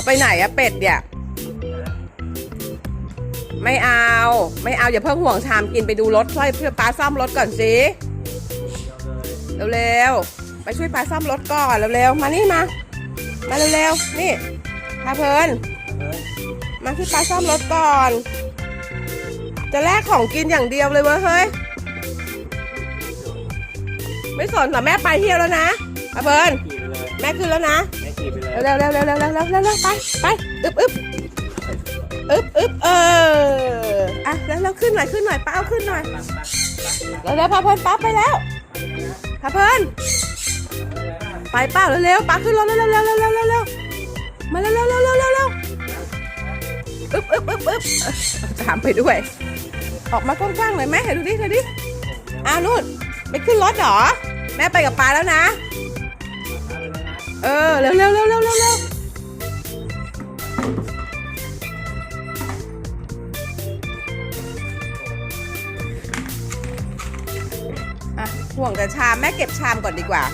เอาไปไหนอะเป็ดเนี่ยไม่เอา ไม่เอา อย่าเพิ่งห่วงชามกินไปดูรถช่วยเพื่อป้าซ่อมรถก่อนสิเร็วๆไปช่วยป้าซ่อมรถก่อนเร็วๆมานี่มา มาเร็วๆนี่พาเพลินมาช่ป้าซ่อมรถก่อน จะแลกของกินอย่างเดียวเลยเว้ยเฮ้ยไม่สนแต่แม่ไปเที่ยวแล้วนะพาเพลิน ขี่ไปเลยแม่ขึ้นแล้วนะแม่ขี่ไปเลยเร็วเร็วเร็วเร็วเร็วเร็วเร็วเร็วไปไปอึบอึบอึบอึบเอออะแล้วแล้วขึ้นหน่อยขึ้นหน่อยป้าเอาขึ้นหน่อยแล้วแล้วพาเพลินป้าไปแล้วพาเพลินไปเป้าเร็วเร็วป้าขึ้นรถเร็วเร็วเร็วเร็วเร็วเร็วเร็วมาเร็วเร็วเร็วเร็วเร็วเร็วอึบอึบอึบอึบตามไปด้วย ออกมากว้างๆหน่อยแม่เห็นดูดิเห็นดิอ้าวนู่นไปขึ้นรถเหรอ แม่ไปกับป้าแล้วนะ เออเร็วเร็วเร็วเร็วเร็วเร็วอะห่วงแต่ชามแม่เก็บชามก่อนดีกว่า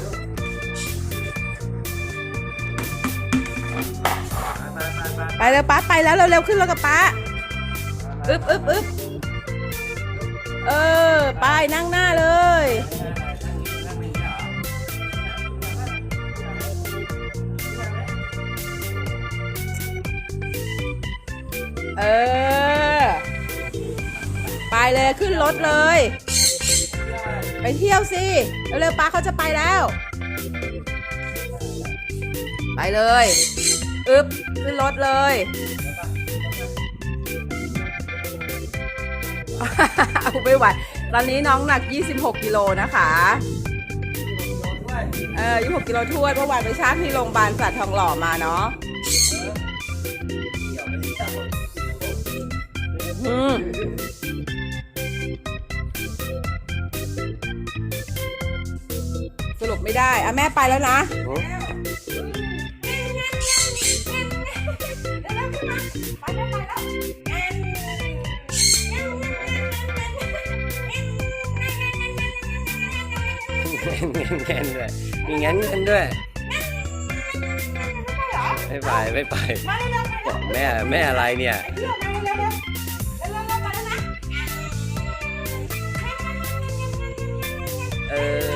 ไปเร็วป้าไปแล้วเร็วๆขึ้นรถกับป้าอึบอึบอึบเออ ไปนั่งหน้าเลย เออ ไปเลยขึ้นรถเลย ไปเที่ยวสิเร็วๆป้าเขาจะไปแล้ว ไปเลยอึบขึ้นรถเลย เอาไม่ไหวตอนนี้น้องหนัก 26 กิโลนะคะ เออ26 กิโลทวนเมื่อวานไปชาร์จที่โรงพยาบาลสัตว์ทองหล่อมาเนาะ สรุปไม่ได้อะแม่ไปแล้วนะแง่นแง่นด้วยมีงั้นกันด้วยไม่ไปไม่ไปแม่แม่อะไรเนี่ยเออเออเออ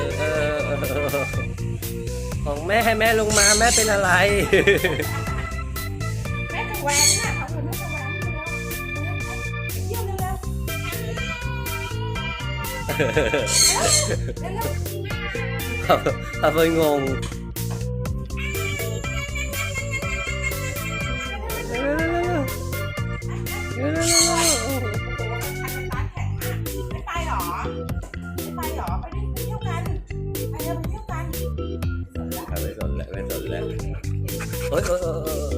ของแม่แม่ลงมาแม่เป็นอะไร แม่จะแหวนน่ะเขาคนแม่จะแหวนไปเที่ยวเร็วๆเร็วพาเฟิร์นงง 诶诶诶